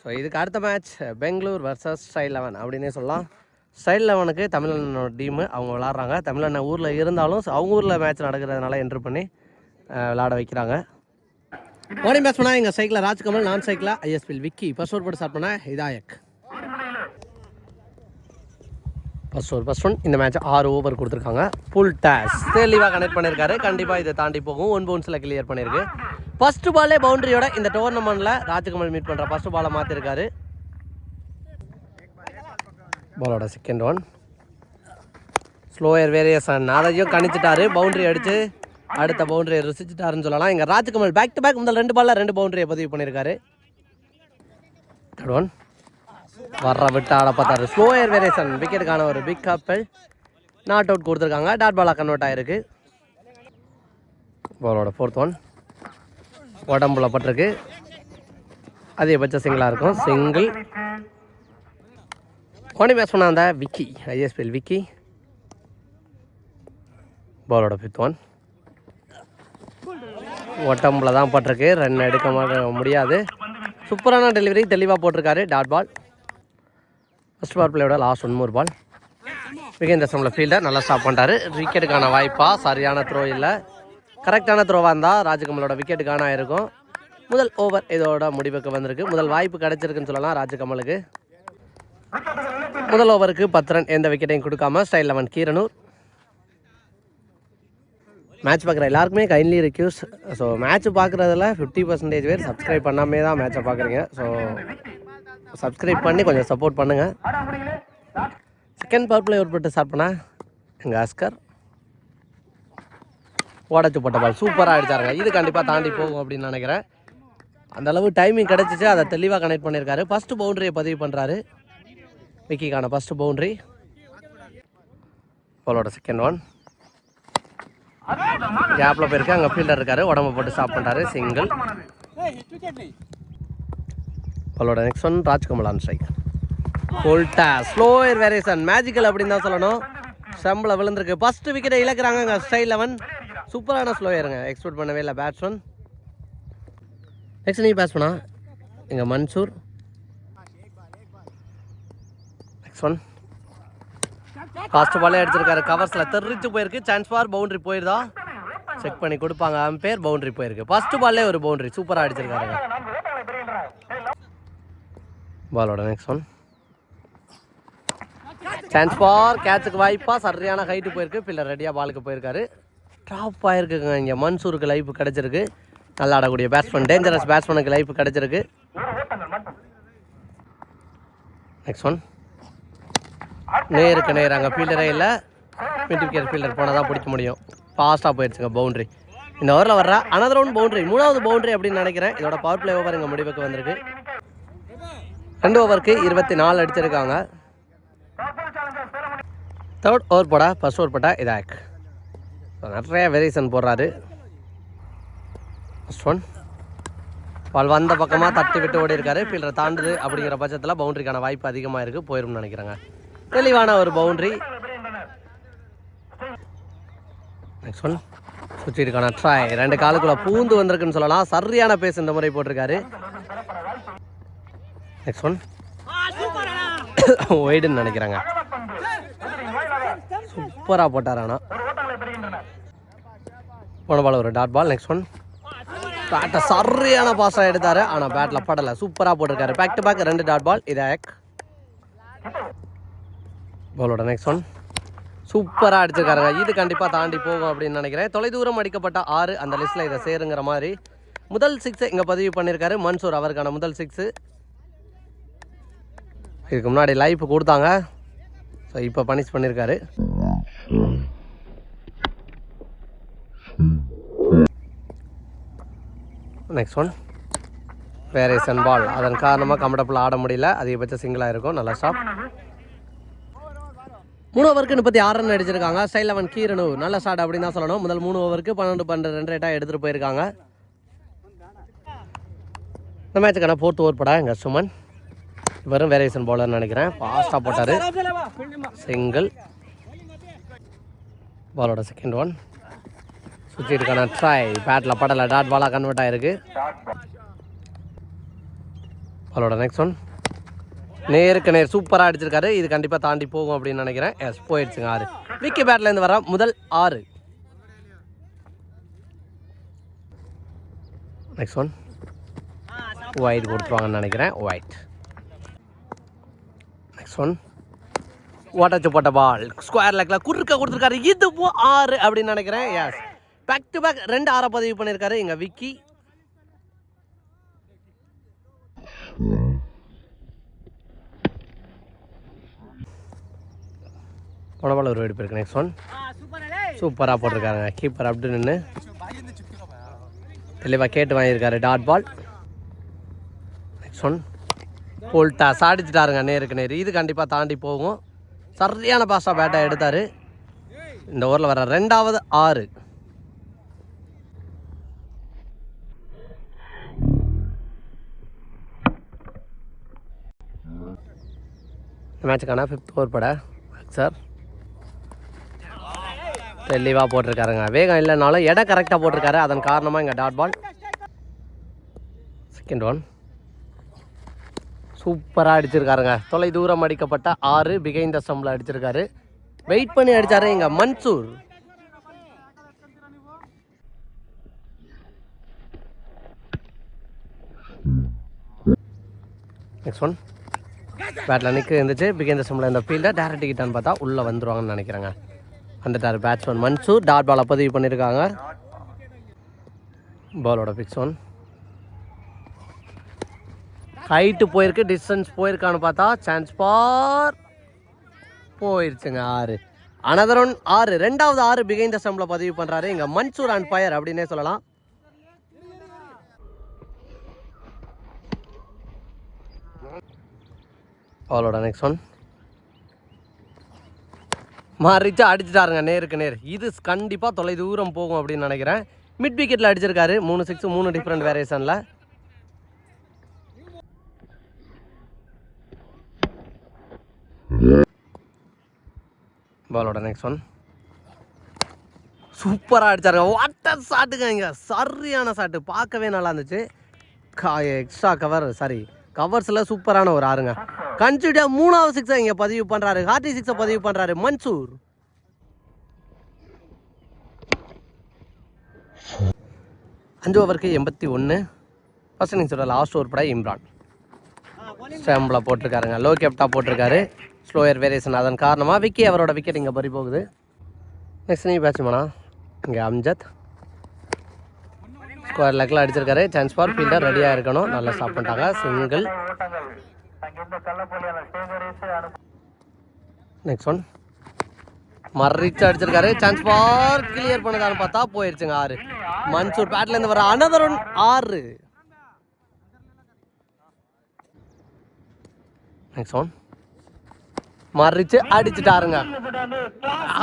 So இதுக்கு அடுத்த match Bangalore versus style eleven அப்படின்னே சொல்லலாம். ஸ்டைல் லெவனுக்கு தமிழனோட டீமு அவங்க விளாட்றாங்க. தமிழன் ஊரில் இருந்தாலும் அவங்க ஊரில் மேட்ச் நடக்கிறதுனால என்ட்ரு பண்ணி விளாட வைக்கிறாங்க. ஓடி பேட்ஸ் பண்ணால் எங்கள் சைக்கிளில் ராஜ்கமல் நான் சைக்கிளில் ஐஎஸ்பில் விக்கி. ஃபர்ஸ்ட் ஓர் போட்டு ஸ்டார்ட் பண்ண இதாயக் ஃபர்ஸ்ட் ஓவர் ஃபர்ஸ்ட் ஒன் இந்த மேட்ச் ஆறு ஓவர் கொடுத்துருக்காங்க. ஃபுல் டேஸ் தெளிவாக கனெக்ட் பண்ணியிருக்காரு கண்டிப்பாக இதை தாண்டி போகும். ஒன் பவுன்ஸில் கிளியர் பண்ணியிருக்கு ஃபர்ஸ்ட் பாலே பவுண்டரியோட இந்த டோர்னமெண்ட்டில் ராஜ்கமல் மீட் பண்ணுற ஃபர்ஸ்ட் பாலை மாற்றிருக்காரு பாலோட செகண்ட் ஒன் ஸ்லோயர் வேரியேஷன் அதையும் கணிச்சிட்டாரு. பவுண்டரி அடித்து அடுத்த பவுண்டரியை ருசிச்சிட்டாருன்னு சொல்லலாம். இங்கே ராஜ்கமல் பேக் டு பேக் முதல் ரெண்டு பாலில் ரெண்டு பவுண்டரியை பதிவு பண்ணியிருக்காரு தேர்ட் ஒன் வர்ற விட்டு ஆட பார்த்தாரு. ஸ்லோயர் வேரியேஷன் விக்கெட்டுக்கான ஒரு பிக் கப்பல் நாட் அவுட் கொடுத்துருக்காங்க. டாட் பாலாக கன்வெர்ட் ஆயிருக்கு. பாலோட ஃபோர்த் ஒன் உடம்புல பட்டிருக்கு. அதிகபட்ச சிங்கிளாக இருக்கும். சிங்கிள் கோனி பேஸ் பண்ண விக்கி. ஐஎஸ்பிஎல் விக்கி. பாலோட ஃபிஃப்த் ஒன் உடம்புல தான் பட்டிருக்கு. ரன் எடுக்க மாட்ட முடியாது. சூப்பரான டெலிவரி தெளிவாக போட்டிருக்காரு. டாட் பால் ஃபஸ்ட் பால் பிளேயோட லாஸ்ட் ஒன் மூர் பால் விகேந்திர சம்பள ஃபீல்டர் நல்லா ஸ்டாப் பண்ணிட்டாரு. விக்கெட்டுக்கான வாய்ப்பாக சரியான த்ரோ இல்லை. கரெக்டான த்ரோவாக இருந்தால் ராஜகமலோட விக்கெட்டுக்கான இருக்கும். முதல் ஓவர் இதோட முடிவுக்கு வந்திருக்கு. முதல் வாய்ப்பு கிடைச்சிருக்குன்னு சொல்லலாம் ராஜகமலுக்கு. முதல் ஓவருக்கு பத்து ரன் எந்த விக்கெட்டையும் கொடுக்காம ஸ்டைல் லெவன் கீரனூர். மேட்ச் பார்க்குற எல்லாருக்குமே கைண்ட்லி ரெக்யூஸ் ஸோ மேட்ச் பார்க்குறதுல ஃபிஃப்டி பர்சன்டேஜ் பேர் சப்ஸ்கிரைப் பண்ணாமே தான் மேட்சை பார்க்குறீங்க. ஸோ சப்ஸ்கிரைப் பண்ணி கொஞ்சம் சப்போர்ட் பண்ணுங்கள் செகண்ட் பவர் பிளே உட்பட்டு ஸ்டார்ட் பண்ணா எங்கள் அஸ்கர். உடச்சி போட்ட பால் சூப்பராக அடித்தாருங்க இது கண்டிப்பாக தாண்டி போகும் அப்படின்னு நினைக்கிறேன். அந்தளவு டைமிங் கிடச்சிச்சு. அதை தெளிவாக கனெக்ட் பண்ணியிருக்காரு. ஃபஸ்ட்டு பவுண்டரியை பதிவு பண்ணுறாரு விக்கிக்கான ஃபஸ்ட்டு பவுண்டரி பாலோட செகண்ட் ஒன் கேப்பில் போயிருக்கு. அங்கே ஃபீல்டர் இருக்காரு. உடம்பு போட்டு ஸ்டாப் பண்ணுறாரு சிங்கிள் பாலோட நெக்ஸ்ட் ஒன் ராஜ்கமல் ஸ்ட்ரைக் கோல்டா ஸ்லோயர் வேரியேஷன் மேஜிக்கல் அப்படின்னு தான் சொல்லணும். ஸ்டம்பில் விழுந்திருக்கு. ஃபஸ்ட்டு விக்கெட்டை இழக்கிறாங்க ஸ்டைல் லெவன் சூப்பரான ஸ்லோயருங்க எக்ஸ்போர்ட் பண்ணவே இல்லை பேட்ஸ்மேன் நெக்ஸ்ட் நீ பேட்ஸ் பண்ணா? எங்கள் மன்சூர். நெக்ஸ்ட் ஒன் ஃபாஸ்ட் பாலே அடிச்சிருக்காரு. கவர்ஸில் தெரிச்சு போயிருக்கு. சான்ஸ் ஃபார் பவுண்டரி போயிருதா? செக் பண்ணி கொடுப்பாங்க. அம்பேர் பவுண்டரி போயிருக்கு. ஃபர்ஸ்ட் பால்லே ஒரு பவுண்டரி சூப்பராக அடிச்சிருக்காருங்க. பாலோட நெக்ஸ்ட் ஒன் சான்ஸ் ஃபார் கேட்சுக்கு வாய்ப்பா. சரியான ஹைட்டு போயிருக்கு. பில்லர் ரெடியாக பாலுக்கு போயிருக்காரு. டாப் ஆயிருக்குங்க இங்கே மன்சூருக்கு லைஃப் கிடச்சிருக்கு. நல்லா ஆடக்கூடிய பேட்ஸ்மேன் டேஞ்சரஸ் பேட்ஸ்மேனுக்கு லைஃப் கிடச்சிருக்கு. நெக்ஸ்ட் ஒன் நேருக்கு நேர் அங்கே ஃபீல்டரே இல்லை. மிட் விக்கெட் ஃபீல்டர் போனால் தான் பிடிக்க முடியும். ஃபாஸ்ட்டாக போயிடுச்சுங்க பவுண்டரி இந்த ஓவரில் வர்ற அனதர் ஒன் பவுண்டரி மூணாவது பவுண்டரி அப்படின்னு நினைக்கிறேன். இதோட பவர் பிளே ஓவர் இங்கே முடிவுக்கு வந்திருக்கு. ரெண்டு ஓவருக்கு இருபத்தி நாலு அடிச்சிருக்காங்க. தேர்ட் ஓவர் போட ஃபர்ஸ்ட் ஓவர் போட்டால் இதாக் நிறைய வேரியேஷன் போடுறாரு. ஃபஸ்ட் ஒன் பால் வந்த பக்கமாக தட்டி விட்டு ஓடி இருக்காரு. ஃபீல்டரை தாண்டுது அப்படிங்கிற பட்சத்தில் பவுண்டரிக்கான வாய்ப்பு அதிகமாக இருக்குது போயிரும்னு நினைக்கிறேங்க. தெளிவான ஒரு பவுண்டரி நெக்ஸ்ட் ஒன் சுற்றிருக்கான ட்ராய் ரெண்டு காலுக்குள்ளே பூந்து வந்திருக்குன்னு சொல்லலாம். சரியான பேஸ் இந்த முறை போட்டிருக்காரு. நெக்ஸ்ட் ஒன் ஒய்டுன்னு நினைக்கிறாங்க. சூப்பராக போட்டார் ஆனால் போன பால் ஒரு டாட் பால் நெக்ஸ்ட் ஒன் பேட்டை சரியான பாஸாக எடுத்தார். ஆனால் பேட்டில் படலை. சூப்பராக போட்டிருக்காரு. பேக் டு பேக் ரெண்டு டாட் பால் இதாக் பாலோட நெக்ஸ்ட் ஒன் சூப்பராக அடிச்சிருக்காருங்க. இது கண்டிப்பாக தாண்டி போகும் அப்படின்னு நினைக்கிறேன். தொலைதூரம் அடிக்கப்பட்ட ஆறு அந்த லிஸ்ட்டில் இதை சேருங்கிற மாதிரி. முதல் சிக்ஸை இங்கே பதிவு பண்ணியிருக்காரு மன்சூர் அவருக்கான முதல் சிக்ஸு இதுக்கு முன்னாடி லைஃப் கொடுத்தாங்க. ஸோ இப்போ பனிஷ் பண்ணியிருக்காரு நெக்ஸ்ட் ஒன் வேரியேஷன் பால் அதன் காரணமாக கம்ஃபர்டபுள் ஆட முடியல. அதிகபட்ச சிங்கிளாக இருக்கும். நல்லா ஸ்டாப் மூணு ஓவருக்கு முப்பத்தி ஆறு ரன் அடிச்சிருக்காங்க. ஸ்டைல் லெவன் கீரனு. நல்ல ஸ்டார்ட் அப்படின்னு தான் சொல்லணும். முதல் மூணு ஓவருக்கு பன்னெண்டு பன்னெண்டு ரெண்டு ரேட்டாக எடுத்துகிட்டு போயிருக்காங்க. இந்த மேட்சுக்கான ஃபோர்த் ஓவர் படா எங்கள் சுமன்? வெறும் வேரியேஷன் பவுலர்னு நினைக்கிறேன். ஃபாஸ்ட்டாக போட்டார். சிங்கிள் பாலோட செகண்ட் ஒன் சுற்றிருக்கான ட்ரை பேட்டில் படலை. டாட் பாலாக கன்வெர்ட் ஆகிருக்கு அவளோட நெக்ஸ்ட் ஒன் நேருக்கு நேர் சூப்பராக அடிச்சிருக்காரு. இது கண்டிப்பாக தாண்டி போகும் அப்படின்னு நினைக்கிறேன். எஸ் போயிடுச்சுங்க ஆறு. விக்கி பேட்லேருந்து வர முதல் ஆறு. நெக்ஸ்ட் ஒன் ஒயிட் கொடுத்துருவாங்கன்னு நினைக்கிறேன். ஒயிட் நெக்ஸ்ட் ஒன் ஓட்டச்சு போட்ட பால் ஸ்கொயர் லெக்கில் குறுக்க கொடுத்துருக்காரு. இதுவும் ஆறு அப்படின்னு நினைக்கிறேன். எஸ் பேக் டு பேக் ரெண்டு ஆறை பதிவு பண்ணியிருக்காரு எங்கள் விக்கி. போனபால் ஒரு வெடிப்பு இருக்கு. நெக்ஸ்ட் ஒன் சூப்பராக போட்டிருக்காருங்க. கீப்பர் அப்படி நின்று தெளிவாக கேட்டு வாங்கியிருக்காரு. டாட் பால் நெக்ஸ்ட் ஒன் போல்ட்டா சாடிச்சிட்டாருங்க நேருக்கு நேர். இது கண்டிப்பாக தாண்டி போகும். சரியான பாஸ்டாக பேட்டை எடுத்தார். இந்த ஓவரில் வர ரெண்டாவது ஆறு. மேட்சுக்கான ஃபிஃப்த் ஓவர் பட. சார். தெளிவாக போட்டிருக்காருங்க. வேகம் இல்லைனாலும் இடம் கரெக்டாக போட்டிருக்காரு. அதன் காரணமாக இங்கே டாட் பால் செகண்ட் ஒன் சூப்பராக அடிச்சிருக்காருங்க. தொலை தூரம் அடிக்கப்பட்ட ஆறு பிகைந்த ஸ்டம்பில் அடிச்சிருக்காரு. வெயிட் பண்ணி அடித்தாரு இங்கே மன்சூர். நெக்ஸ்ட் ஒன் பேட்டில் நிற்க இருந்துச்சு. பிகேந்திர ஸ்டம்பில் இந்த ஃபீல்டை டேரக்ட் டிக்கெட்டான்னு பார்த்தா உள்ளே வந்துருவாங்கன்னு நினைக்கிறேங்க. வந்துட்டார் பேட்ஸ்மேன் மன்சூர் டாட் பாலை பதிவு பண்ணியிருக்காங்க பாலோட பிக்ஸ் ஒன் ஹைட்டு போயிருக்கு டிஸ்டன்ஸ் போயிருக்கான்னு பார்த்தா சான்ஸ் பார். போயிருச்சுங்க ஆறு. அனதர் ஒன் ஆறு. ரெண்டாவது ஆறு பிகைந்த சம்பளம் பதிவு பண்ணுறாரு இங்கே மன்சூர் அண்ட் ஃபயர் அப்படின்னே சொல்லலாம். அவளோட நெக்ஸ்ட் ஒன் மாறிச்சா அடிச்சிட்டாருங்க நேருக்கு நேர். இது கண்டிப்பாக தொலை தூரம் போகும் அப்படின்னு நினைக்கிறேன். மிட் விக்கெட்டில் அடிச்சிருக்காரு. மூணு சிக்ஸ் மூணு டிஃப்ரெண்ட் வேரியேஷனில் பாலோட நெக்ஸ்ட் ஒன் சூப்பராக அடிச்சாருங்க. வாட்டர் சாட்டுங்க இங்கே சரியான சாட்டு பார்க்கவே நல்லா இருந்துச்சு. எக்ஸ்ட்ரா கவர் சாரி கவர்ஸில் சூப்பரான ஒரு ஆறுங்க. கன்சிடியாக மூணாவது சிக்ஸை இங்கே பதிவு பண்ணுறாரு ஹார்டி சிக்ஸை பதிவு பண்ணுறாரு மன்சூர். அஞ்சு ஓவருக்கு எண்பத்தி ஒன்று ஃபஸ்ட் இன்னிங்ஸோட லாஸ்ட் ஓவர் படம் இம்ரான். ஸ்டாம்பில் போட்டிருக்காருங்க. லோ கேப்டா போட்டிருக்காரு. ஸ்லோயர் வேரியேஷன் அதன் காரணமாக விக்கி அவரோட விக்கெட் இங்கே பறி போகுது. நெக்ஸ்ட் நீ பேட்ஸ்மேனா இங்கே அம்ஜத். ஸ்கொயர் லெக்கில் அடிச்சிருக்காரு. சான்ஸ் ஃபார் ஃபீல்டர் ரெடியாக இருக்கணும். நல்லா ஸ்டாப் பண்ணிட்டாங்க. சிங்கிள் நெக்ஸ்ட் ஒன் மறிச்சு அடிச்சிருக்காரு. சான்ஸ் ஃபார் கிளியர் பண்ணுதான்னு பார்த்தா போயிடுச்சுங்க ஆறு. மன்சூர் பேட்ல இருந்து வர அனதர் ஒன் ஆறு. நெக்ஸ்ட் ஒன் மறிச்சு அடிச்சுட்டாருங்க.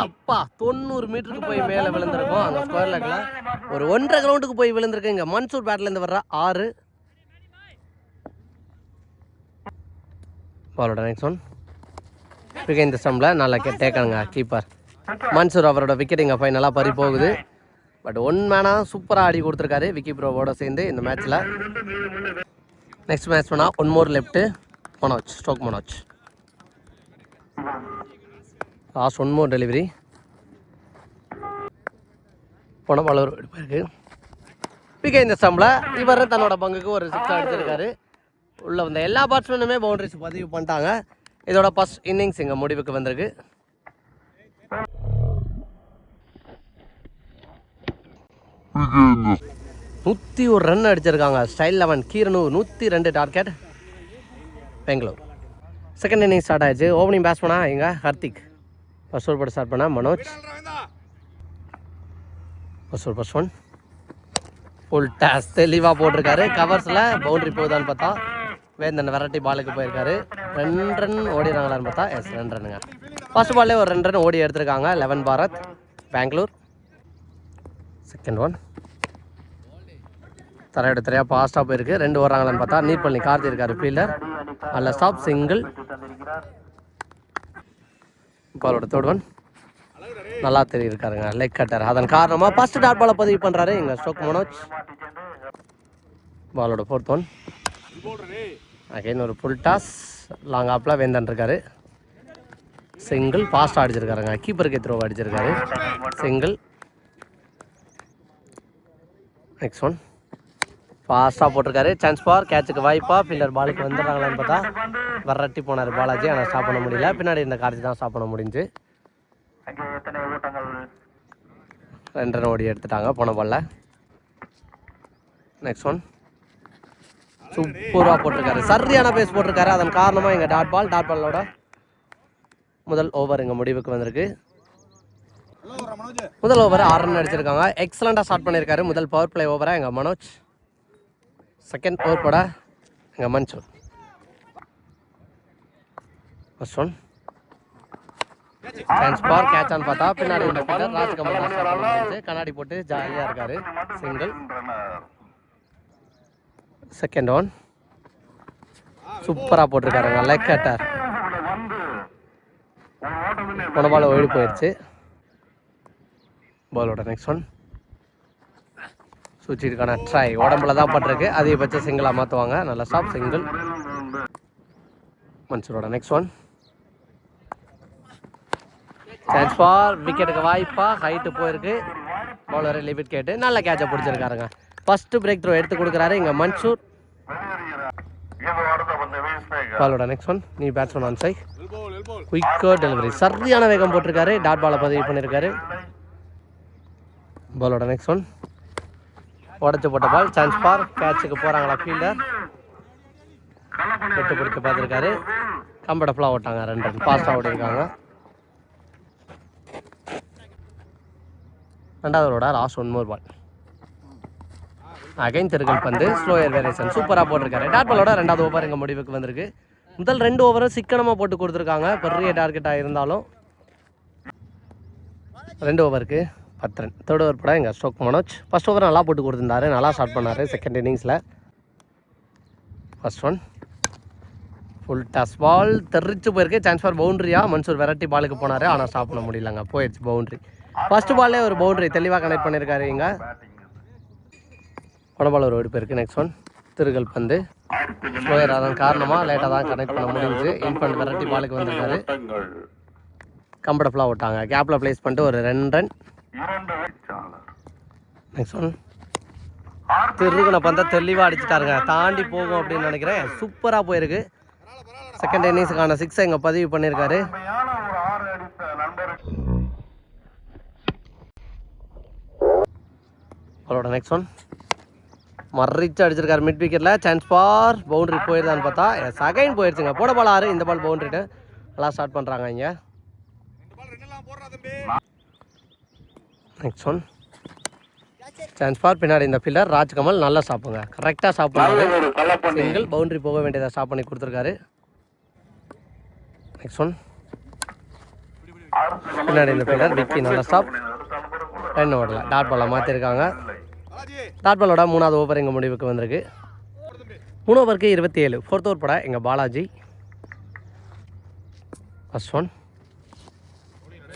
அப்பா தொண்ணூறு மீட்டருக்கு போய் மேலே விழுந்திருக்கோம். அந்த ஸ்கொயர் லேக்ல ஒரு ஒன்றரை கிரவுண்டுக்கு போய் விழுந்திருக்கு இங்கே மன்சூர் பேட்லேருந்து வர்ற ஆறு. பாலோட நெக்ஸ்ட் ஒன் பிகை இந்த ஸ்டம்பில் நல்லா டேக்கணுங்க கீப்பர் மன்சூர் அவரோட விக்கெட் இங்கே ஃபைனலாக பறி போகுது. பட் ஒன் மேனாக சூப்பராக ஆடி கொடுத்துருக்காரு. விக்கி ப்ரோவோட சேர்ந்து இந்த மேட்ச்சில் நெக்ஸ்ட் மேட்ச் பண்ணால் one more left Manoj stroke Manoj. Last one more delivery போன அளவு எடுப்பாருக்கு இருக்கு. இந்த ஸ்டம்பில் இவர் தன்னோட பங்குக்கு ஒரு சிக்ஸ் அடிச்சிருக்காரு. உள்ளே வந்த எல்லா பேட்ஸ்மேனுமே பவுண்டரிஸ் பதிவு பண்ணிட்டாங்க. இதோட ஃபர்ஸ்ட் இன்னிங்ஸ் இங்கே முடிவுக்கு வந்திருக்கு. நூற்றி ஒரு ரன் அடிச்சிருக்காங்க. ஸ்டைல் லெவன் கீரனூர் நூற்றி ரெண்டு target Bangalore. Second inning start ஆயிடுச்சு. ஓப்பனிங் பேட்ஸ்மனா எங்கள் ஹர்திக். ஃபர்ஸ்ட் ஓவர் போட்டு ஸ்டார்ட் பண்ணால் Manoj. First over first one full toss தெளிவாக போட்டிருக்காரு கவர்ஸில் பவுண்டரி போகுதான்னு பார்த்தா வேந்தன் வெரைட்டி பாலுக்கு போயிருக்காரு. ரெண்டு ரன் ஓடிடுறாங்களான்னு பார்த்தா எஸ் ரெண்டு ரன்னுங்க ஃபர்ஸ்ட் பால்லே ஒரு ரெண்டு ரன் ஓடி எடுத்திருக்காங்க. Eleven Bharat Bangalore second one தரையோட தரையாக ஃபாஸ்ட்டாக போயிருக்கு. ரெண்டு வர்றாங்களான்னு பார்த்தா நீர்பள்ளி கார்த்தி இருக்காரு ஃபீல்டர் நல்ல ஸ்டாப் சிங்கிள் பாலோட தோடுவன் நல்லா தெரியிருக்காருங்க லெக் கட்டர் அதன் காரணமாக ஃபர்ஸ்ட் டாட் பாலை பதிவு பண்ணுறாரு எங்கள் ஸ்டோக் மனோஜ். பாலோட ஃபோர்த் ஒன் அகைன் ஒரு ஃபுல் டாஸ் லாங் ஆப்பில் வேந்தன் இருக்காரு. சிங்கிள் ஃபாஸ்ட்டாக அடிச்சிருக்காருங்க. கீப்பருக்கு த்ரோ அடிச்சிருக்காரு. சிங்கிள் நெக்ஸ்ட் ஒன் ஃபாஸ்ட்டாக போட்டிருக்காரு. சான்ஸ் பார் கேட்சுக்கு வாய்ப்பா. ஃபீல்டர் பாலுக்கு வந்துடுறாங்களான்னு பார்த்தா வரட்டி போனார் பாலாஜி. ஆனால் ஸ்டாப் பண்ண முடியல. பின்னாடி இந்த கார்த்தி தான் ஸ்டாப் பண்ண முடிஞ்சு. ரெண்டு ரன் ஓடி எடுத்துட்டாங்க போன பால்ல நெக்ஸ்ட் ஒன் சூப்பராக போட்டிருக்காரு. சரியான பேஸ் போட்டிருக்காரு. அதன் காரணமாக எங்கள் டாட் பால் டாட் பாலோட முதல் ஓவர் எங்கள் முடிவுக்கு வந்திருக்கு. முதல் ஓவர் ஆறு ரன் அடிச்சிருக்காங்க. எக்ஸலண்ட்டாக ஸ்டார்ட் பண்ணியிருக்காரு. முதல் பவர் பிளே ஓவராக எங்கள் மனோஜ். செகண்ட் ஓவர் போட. எங்கள் Mansoor first one chance for catch on பார்த்தா பின்னாடி உள்ள ஃபீல்டர் ராஜ்கமல் தான் start கண்ணாடி போட்டு ஜாலியாக இருக்காரு. சிங்கிள் செகண்ட் ஒன் சூப்பராக போட்டிருக்காருங்க லெக் கேட்டார் போன பால் ஓடி போயிடுச்சு பாலோட நெக்ஸ்ட் ஒன் சுவிட்சிருக்கான ட்ரை உடம்புல தான் பட்டிருக்கு. அதிகபட்சம் சிங்கிளாக மாற்றுவாங்க நல்ல ஸ்டாப் சிங்கிள் மன்சூரோட நெக்ஸ்ட் ஒன் சான்ஸ் ஃபார் விக்கெட்டுக்கு வாய்ப்பா. ஹைட்டு போயிருக்கு. பவுலர் லிமிட் கேட்டு நல்ல கேட்சை பிடிச்சிருக்காருங்க. ஃபஸ்ட்டு பிரேக் த்ரோ எடுத்து கொடுக்குறாரு இங்கே மன்சூர். பாலோட நெக்ஸ்ட் ஒன் நீ பேட்ஸ்மேன் ஆன் சை குயிக்கோ டெலிவரி சரியான வேகம் போட்டிருக்காரு. டாட் பாலை பதிவு பண்ணியிருக்காரு பாலோட நெக்ஸ்ட் ஒன் உடச்சு போட்ட பால் சான்ஸ் பார். கேட்சுக்கு போகிறாங்களா ஃபீல்டர் கெட்டு பிடிச்சி பார்த்துருக்காரு. கம்ஃபர்டபுளாக ஓட்டாங்க ரெண்டு ரன் ஃபாஸ்ட்டாக ஓடிருக்காங்க ரெண்டாவது ஓட last one more ball again திருகல் பந்து. ஸ்லோயர் வேரியேஷன் சூப்பராக போட்டிருக்காரு. டாட் பாலோட ரெண்டாவது ஓவர் எங்கள் முடிவுக்கு வந்திருக்கு. முதல் ரெண்டு ஓவரும் சிக்கனமாக போட்டு கொடுத்துருக்காங்க. பெரிய டார்கெட்டாக இருந்தாலும். ரெண்டு ஓவருக்கு பத்ரன். தேர்ட் ஓவர் படம் எங்கள் ஸ்டோக் மனோஜ். ஃபர்ஸ்ட் ஓவர் நல்லா போட்டு கொடுத்துருந்தாரு. நல்லா ஸ்டார்ட் பண்ணார் செகண்ட் இன்னிங்ஸில் first one full toss ball தெரிச்சு போயிருக்கு. சான்ஸ் ஃபார் பவுண்டரியா மன்சூர் வெரைட்டி பாலுக்கு போனார். ஆனால் ஸ்டாப் பண்ண முடியலங்க. போயிடுச்சு பவுண்ட்ரி ஃபர்ஸ்ட் பால்லே ஒரு பவுண்டரி தெளிவாக கனெக்ட் பண்ணியிருக்காரு இங்கே. பணபால் ஒரு ஓடி போயிருக்கு நெக்ஸ்ட் ஒன் திருகல் பந்து. ஸ்லோயர் அதன் காரணமாக லேட்டாக தான் கனெக்ட் பண்ண முடிஞ்சு. இன்ஃபண்ட் வெரைட்டி பாலுக்கு வந்திருக்காரு. கம்ஃபர்டபுளாக விட்டாங்க கேப்பில் ப்ளேஸ் பண்ணிட்டு ஒரு ரெண்டு ரன் இரண்டு நெக்ஸ்ட் ஒன் திருகுன பந்தை தெளிவாக அடிச்சிட்டாருங்க தாண்டி போகும் அப்படின்னு நினைக்கிறேன். சூப்பராக போயிருக்கு. செகண்ட் இன்னிங்ஸுக்கான சிக்ஸை இங்கே பதிவு பண்ணியிருக்காரு. அவரோட நெக்ஸ்ட் ஒன் மறிச்சு அடிச்சிருக்காரு மிட் விக்கெட்டில் சான்ஸ் ஃபார் பவுண்டரி போயிருதான்னு பார்த்தா எஸ் அகைன் போயிடுச்சுங்க போட பால் ஆறு இந்த பால் பவுண்டரிட்டு நல்லா ஸ்டார்ட் பண்ணுறாங்க இங்கே. நெக்ஸ்ட் ஒன் சான்ஸ் ஃபார் பின்னாடி இந்த ஃபீல்டர் ராஜ்கமல் நல்லா சாப்பிடுங்க. கரெக்டாக கலப்பணி சிங்கிள் பவுண்டரி போக வேண்டியதை ஸ்டாப் பண்ணி கொடுத்துருக்காரு. நெக்ஸ்ட் ஒன் பின்னாடி இந்த ஃபீல்டர் விக்கி நல்லா ஸ்டாப் ரன் ஓடல. டாட் பாலை மாற்றிருக்காங்க டாட் பாலோட மூணாவது ஓவர் எங்கள் முடிவுக்கு வந்திருக்கு. மூணு ஓவருக்கு இருபத்தி ஏழு. ஃபோர்த் ஓவர் பட எங்கள் பாலாஜி. ஃபர்ஸ்ட் ஒன்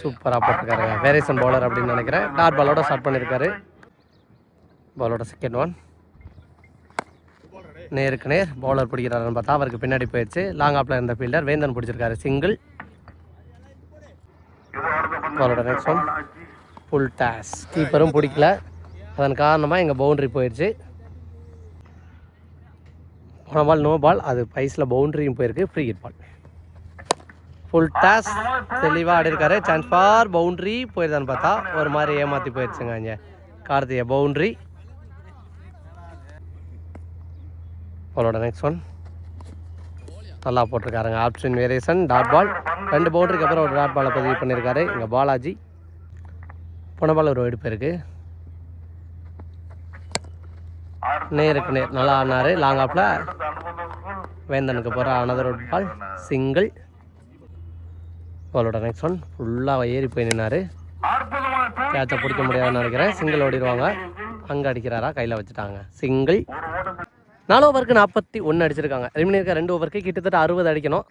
சூப்பராக போட்டிருக்காருங்க. வேரியேஷன் பவுலர் அப்படின்னு நினைக்கிறேன். டாட் பாலோட ஸ்டார்ட் பண்ணியிருக்காரு பாலோட செகண்ட் ஒன் நேருக்கு நேர் பவுலர் பிடிக்கிறாருன்னு பார்த்தா அவருக்கு பின்னாடி போயிடுச்சு. லாங் ஆப்பில் இருந்த ஃபீல்டர் வேந்தன் பிடிச்சிருக்காரு. சிங்கிள் பாலோட நெக்ஸ்ட் ஒன் ஃபுல் டேஸ் கீப்பரும் பிடிக்கல. அதன் காரணமாக எங்கள் பவுண்ட்ரி போயிடுச்சு. போன பால் நோ பால் அது பைஸில் பவுண்டரியும் போயிருக்கு. Free hit ball full toss தெளிவாக ஆடி இருக்காரு சான்ஸ் ஃபார் பவுண்ட்ரி போயிருதான்னு பார்த்தா ஒரு மாதிரி ஏமாற்றி போயிடுச்சுங்க இங்கே கார்த்திகை பவுண்ட்ரி அவளோட நெக்ஸ்ட் ஒன் நல்லா போட்டிருக்காருங்க. ஆப்ஷன் வேரியேஷன் டாட் பால் ரெண்டு பவுண்டருக்கு அப்புறம் ஒரு டாட் பாலை பதிவு பண்ணியிருக்காரு இங்கே பாலாஜி. புனபால் ஒரு எடுப்பு இருக்கு. நேருக்கு நேர் நல்லா ஆடினார். லாங் ஆஃபில் வேந்தனுக்கு போகிற அனதர் பால் சிங்கிள் அவளோட நெக்ஸ்ட் ஒன் ஃபுல்லாக ஏறி போய் நின்னாரு. கேட்சை பிடிக்க முடியாதுன்னு நினைக்கிறேன். சிங்கிள் ஓடிடுவாங்க. அங்கே அடிக்கிறாரா? கையில் வச்சுட்டாங்க. சிங்கிள் நாலு ஓவருக்கு நாற்பத்தி ஒன்று அடிச்சிருக்காங்க. ரிமினி இருக்க ரெண்டு ஓவருக்கு கிட்டத்தட்ட அறுபது அடிக்கணும்.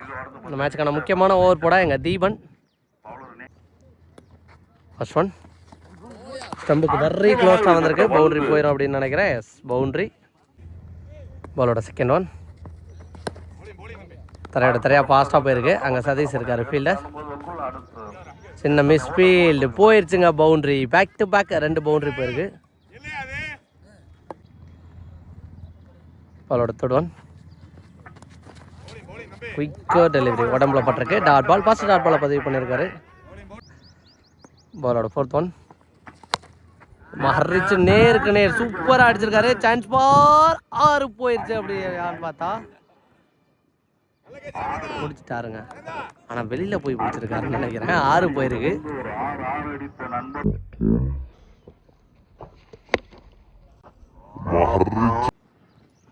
அந்த மேட்சுக்கான முக்கியமான ஓவர் போட எங்கள் தீபன். ஃபர்ஸ்ட் ஒன் ஸ்டம்புக்கு வெரி க்ளோஸாக வந்திருக்கு. பவுண்டரி போயிடும் அப்படின்னு நினைக்கிறேன். எஸ் பவுண்ட்ரி பாலோட செகண்ட் ஒன் தரையோட தரையாக ஃபாஸ்ட்டாக போயிருக்கு. அங்கே சதீஷ் இருக்கார் ஃபீல்டர் சின்ன மிஸ் ஃபீல்டு போயிடுச்சுங்க பவுண்ட்ரி பேக் டு பேக் ரெண்டு பவுண்ட்ரி போயிருக்கு. பாலோட தொடுவன். குயிக்கர் டெலிவரி உடம்புல பட்டிருக்கு. டாட் பால் ஃபர்ஸ்ட் டாட் பாலை பதிவு பண்ணியிருக்காரு. பாலோட ஃபோர்த் ஒன் மஹரிச்சு நேருக்கு நேர். சூப்பராக அடிச்சிருக்காரு. சான்ஸ் பார் ஆறு போயிடுச்சு அப்படி யாருன்னு பார்த்தா? பிடிச்சிட்டாருங்க. ஆனால் வெளியில் போய் பிடிச்சிருக்காருன்னு நினைக்கிறேன். ஆறு போயிருக்கு.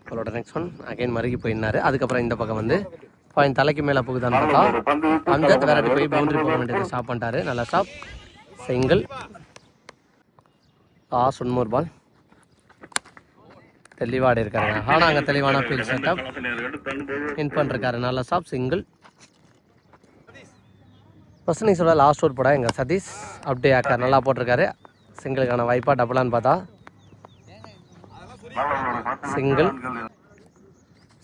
அவரோட நெக்ஸ்ட் ஒன் அகைன் மறுகி போயிருந்தாரு அதுக்கப்புறம் இந்த பக்கம் வந்து பாயிண்ட் தலைக்கு மேலே போகுதான் பார்த்தா வேற போய் பவுண்டரி போக வேண்டியது ஸ்டாப் பண்ணிட்டாரு நல்லா ஸ்டாப் செங்கல். லாஸ்ட் ஒன் மோர் பால். தெளிவாடி இருக்காருங்க அங்கே தெளிவான ஃபீல் செட்டப் வின் பண்ணிருக்காரு. நல்ல ஸ்டாப் சிங்கிள் சொல்ல லாஸ்ட் ஓவர் போட எங்கள் சதீஷ். அப்படியே ஆக்கார் நல்லா போட்டிருக்காரு. சிங்கிளுக்கான வாய்ப்பா டபுளான்னு பார்த்தா. ஒரு சிங்கிள்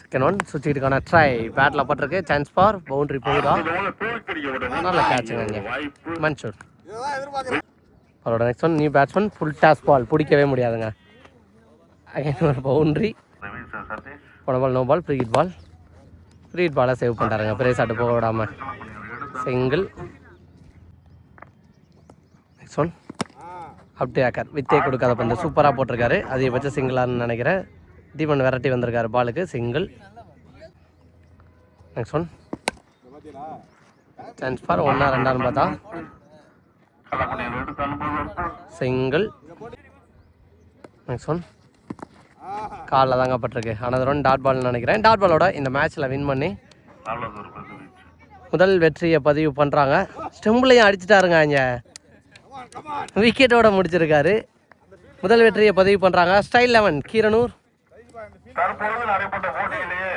செகண்ட் ஒன் சுற்றிட்டுக்கான ட்ரை பேட்டில் பட்டிருக்கு. சான்ஸ் ஃபார் பவுண்டரி போகுதா? நல்ல கேட்சுங்க மன்சூர் அவரோட next one new batsman full toss ball பிடிக்கவே முடியாதுங்க. அகைன் ஒரு பவுண்ட்ரி. ரவீஷ் போன ball no ball free hit ball free hit பாலை சேவ் பண்ணுறாங்க பெரிய போக விடாமல் சிங்கிள் நெக்ஸ்ட் ஒன் அப்படியே ஆக்கார் வித்தே கொடுக்காத பந்து. சூப்பராக போட்டிருக்காரு. அதிகபட்சம் சிங்கிளான்னு நினைக்கிறேன். தீபன் வெரைட்டி வந்திருக்காரு பாலுக்கு. Single next one chance for ஒன்றா ரெண்டான்னு பார்த்தா. சிங்கிள் நெக்ஸ்ட் ஒன் காலில் தாங்க பட்டிருக்கு. ஆனால் ஒன் டாட் பால்னு நினைக்கிறேன். டாட் பாலோட இந்த மேட்ச்சில் வின் பண்ணி முதல் வெற்றியை பதிவு பண்ணுறாங்க ஸ்டெம்புலையும் அடிச்சிட்டாருங்க இங்கே. விக்கெட்டோட முடிச்சிருக்காரு. முதல் வெற்றியை பதிவு பண்ணுறாங்க ஸ்டைல் லெவன் கீரனூர். நடைபெற்ற போட்டியிலேயே